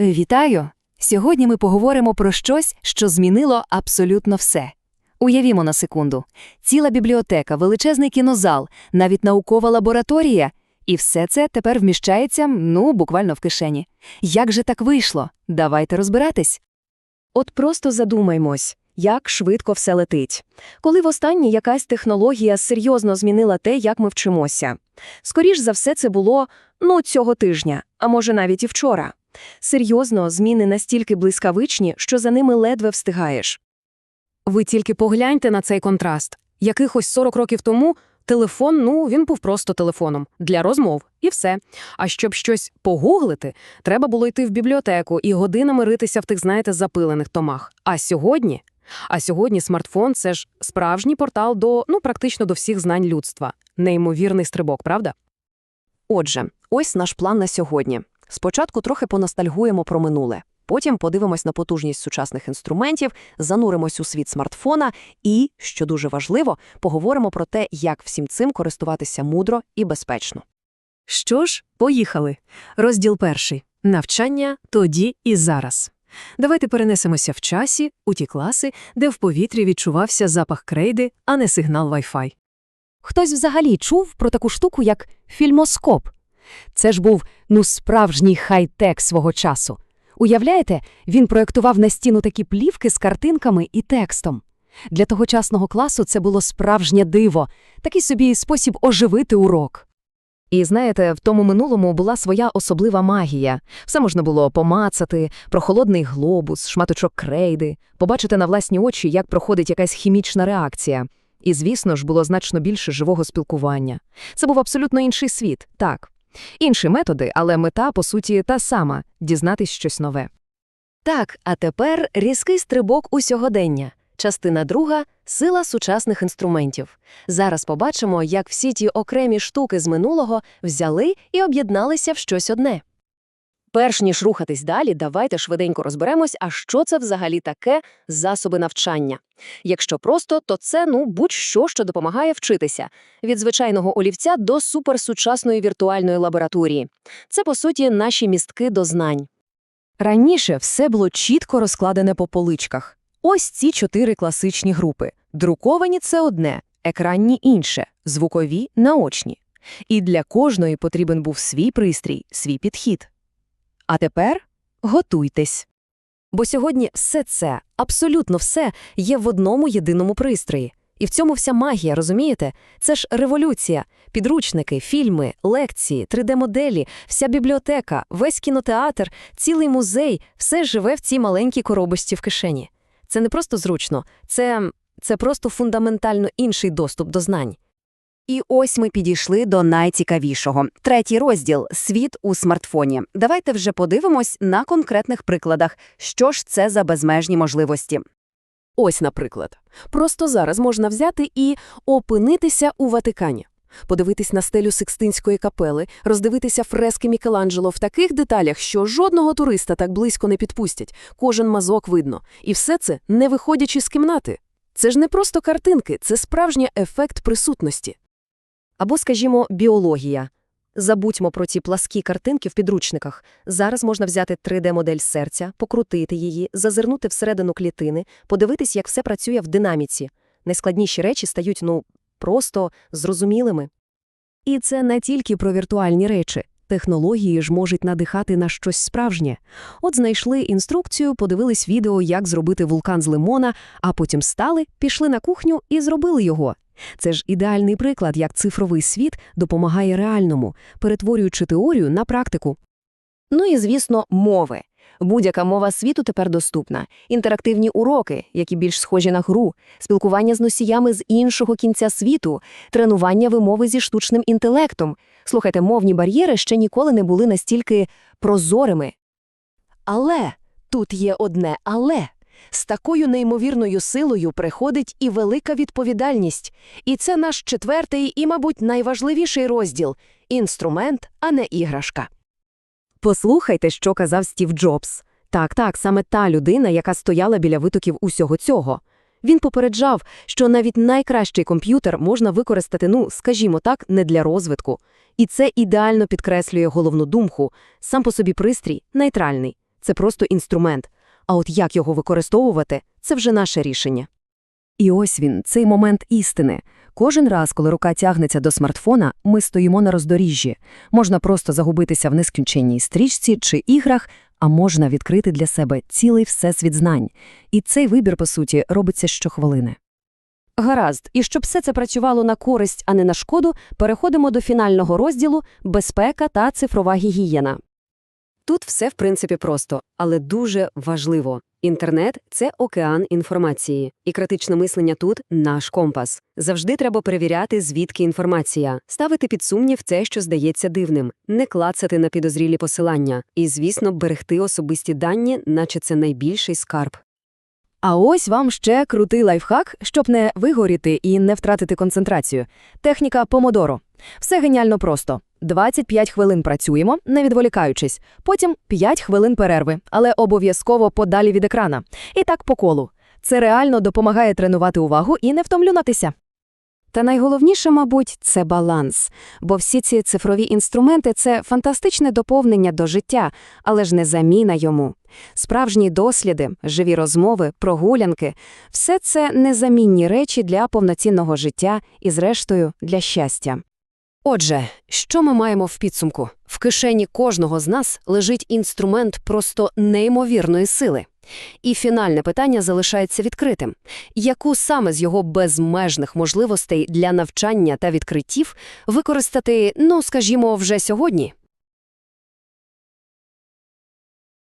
Е, Вітаю! Сьогодні ми поговоримо про щось, що змінило абсолютно все. Уявімо на секунду: ціла бібліотека, величезний кінозал, навіть наукова лабораторія. І все це тепер вміщається, ну, буквально в кишені. Як же так вийшло? Давайте розбиратись. От просто задумаймось, як швидко все летить. Коли востаннє якась технологія серйозно змінила те, як ми вчимося. Скоріш за все, це було, ну, цього тижня, а може навіть і вчора. Серйозно, зміни настільки блискавичні, що за ними ледве встигаєш. Ви тільки погляньте на цей контраст. Якихось 40 років тому телефон, ну, він був просто телефоном для розмов, і все. А щоб щось погуглити, треба було йти в бібліотеку і годинами ритися в тих, знаєте, запилених томах. А сьогодні? А сьогодні смартфон – це ж справжній портал до, ну, практично до всіх знань людства. Неймовірний стрибок, правда? Отже, ось наш план на сьогодні. Спочатку трохи поностальгуємо про минуле. Потім подивимось на потужність сучасних інструментів, зануримось у світ смартфона і, що дуже важливо, поговоримо про те, як всім цим користуватися мудро і безпечно. Що ж, поїхали. Розділ перший. Навчання тоді і зараз. Давайте перенесемося в часі, у ті класи, де в повітрі відчувався запах крейди, а не сигнал Wi-Fi. Хтось взагалі чув про таку штуку, як фільмоскоп. Це ж був, ну, справжній хай-тек свого часу. Уявляєте, він проєктував на стіну такі плівки з картинками і текстом. Для тогочасного класу це було справжнє диво, такий собі спосіб оживити урок. І знаєте, в тому минулому була своя особлива магія. Все можна було помацати, прохолодний глобус, шматочок крейди, побачити на власні очі, як проходить якась хімічна реакція. І, звісно ж, було значно більше живого спілкування. Це був абсолютно інший світ, так. Інші методи, але мета, по суті, та сама – дізнатись щось нове. Так, а тепер різкий стрибок у сьогодення. Частина друга – сила сучасних інструментів. Зараз побачимо, як всі ті окремі штуки з минулого взяли і об'єдналися в щось одне. Перш ніж рухатись далі, давайте швиденько розберемось, а що це взагалі таке засоби навчання. Якщо просто, то це ну будь-що, що допомагає вчитися від звичайного олівця до суперсучасної віртуальної лабораторії. Це по суті наші містки до знань. Раніше все було чітко розкладене по поличках. Ось ці чотири класичні групи. Друковані – це одне, екранні – інше, звукові – наочні. І для кожної потрібен був свій пристрій, свій підхід. А тепер готуйтесь. Бо сьогодні все це, абсолютно все, є в одному єдиному пристрої. І в цьому вся магія, розумієте? Це ж революція. Підручники, фільми, лекції, 3D-моделі, вся бібліотека, весь кінотеатр, цілий музей – все живе в цій маленькій коробочці в кишені. Це не просто зручно, це, це просто фундаментально інший доступ до знань. І ось ми підійшли до найцікавішого. Третій розділ світ у смартфоні. Давайте вже подивимось на конкретних прикладах, що ж це за безмежні можливості. Ось, наприклад. Просто зараз можна взяти і опинитися у Ватикані. Подивитись на стелю Сикстинської капели, роздивитися фрески Мікеланджело в таких деталях, що жодного туриста так близько не підпустять, кожен мазок видно. І все це не виходячи з кімнати. Це ж не просто картинки, це справжній ефект присутності. Або, скажімо, біологія. Забудьмо про ці пласкі картинки в підручниках. Зараз можна взяти 3D-модель серця, покрутити її, зазирнути всередину клітини, подивитись, як все працює в динаміці. Найскладніші речі стають, ну, просто зрозумілими. І це не тільки про віртуальні речі. Технології ж можуть надихати на щось справжнє. От знайшли інструкцію, подивились відео, як зробити вулкан з лимона, а потім стали, пішли на кухню і зробили його. Це ж ідеальний приклад, як цифровий світ допомагає реальному, перетворюючи теорію на практику. Ну і, звісно, мови. Будь-яка мова світу тепер доступна. Інтерактивні уроки, які більш схожі на гру, спілкування з носіями з іншого кінця світу, тренування вимови зі штучним інтелектом. Слухайте, мовні бар'єри ще ніколи не були настільки прозорими. Але тут є одне але. З такою неймовірною силою приходить і велика відповідальність. І це наш четвертий і, мабуть, найважливіший розділ – інструмент, а не іграшка. Послухайте, що казав Стів Джобс. Так, так, саме та людина, яка стояла біля витоків усього цього. Він попереджав, що навіть найкращий комп'ютер можна використати, ну, скажімо так, не для розвитку. І це ідеально підкреслює головну думку. Сам по собі пристрій нейтральний. це просто інструмент. А от як його використовувати – це вже наше рішення. І ось він, цей момент істини. Кожен раз, коли рука тягнеться до смартфона, ми стоїмо на роздоріжжі. Можна просто загубитися в нескінченній стрічці чи іграх, а можна відкрити для себе цілий всесвіт знань. І цей вибір, по суті, робиться щохвилини. Гаразд, і щоб все це працювало на користь, а не на шкоду, переходимо до фінального розділу «Безпека та цифрова гігієна». Тут все, в принципі, просто, але дуже важливо. Інтернет – це океан інформації. І критичне мислення тут – наш компас. Завжди треба перевіряти, звідки інформація, ставити під сумнів те, що здається дивним, не клацати на підозрілі посилання і, звісно, берегти особисті дані, наче це найбільший скарб. А ось вам ще крутий лайфхак, щоб не вигоріти і не втратити концентрацію. Техніка помодоро. Все геніально просто. 25 хвилин працюємо, не відволікаючись. Потім 5 хвилин перерви, але обов'язково подалі від екрана. І так по колу. Це реально допомагає тренувати увагу і не втомлюватися. Та найголовніше, мабуть, це баланс. Бо всі ці цифрові інструменти – це фантастичне доповнення до життя, але ж не заміна йому. Справжні досліди, живі розмови, прогулянки – все це незамінні речі для повноцінного життя і, зрештою, для щастя. Отже, що ми маємо в підсумку? В кишені кожного з нас лежить інструмент просто неймовірної сили. І фінальне питання залишається відкритим. Яку саме з його безмежних можливостей для навчання та відкриттів використати, ну, скажімо, вже сьогодні?